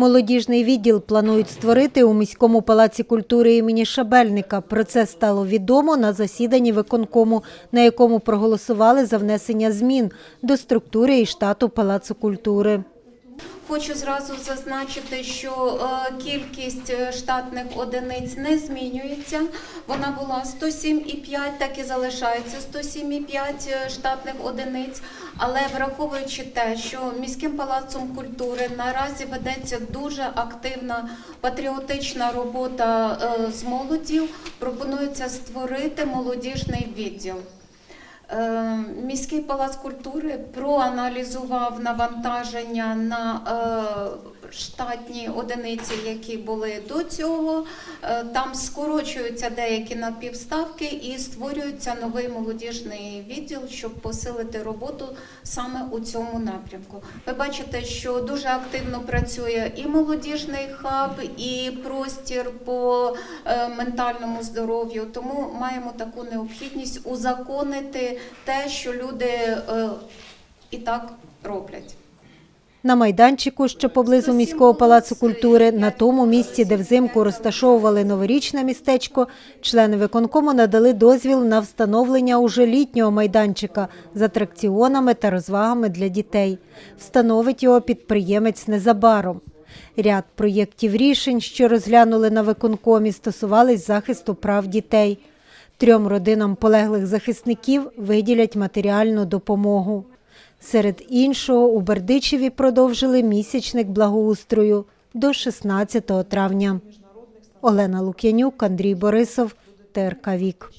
Молодіжний відділ планують створити у міському палаці культури імені Шабельника. Про це стало відомо на засіданні виконкому, на якому проголосували за внесення змін до структури і штату палацу культури. Хочу зразу зазначити, що е, кількість е, штатних одиниць не змінюється. Вона була 107,5, так і залишається 107,5 е, штатних одиниць. Але враховуючи те, що міським палацом культури наразі ведеться дуже активна патріотична робота з молоддю, пропонується створити молодіжний відділ. Е, Міський палац культури проаналізував навантаження на е, штатні одиниці, які були до цього. Е, Там скорочуються деякі надпівставки і створюється новий молодіжний відділ, щоб посилити роботу саме у цьому напрямку. Ви бачите, що дуже активно працює і молодіжний хаб, і простір по е, ментальному здоров'ю. Тому маємо таку необхідність узаконити те, що люди е, і так роблять. На майданчику, що поблизу міського палацу культури, на тому місці, де взимку розташовували новорічне містечко, члени виконкому надали дозвіл на встановлення уже літнього майданчика з атракціонами та розвагами для дітей. Встановить його підприємець незабаром. Ряд проєктів рішень, що розглянули на виконкомі, стосувались захисту прав дітей. Трьом родинам полеглих захисників виділять матеріальну допомогу. Серед іншого у Бердичеві продовжили місячник благоустрою до 16 травня. Олена Лук'янюк, Андрій Борисов, ТРК Вік.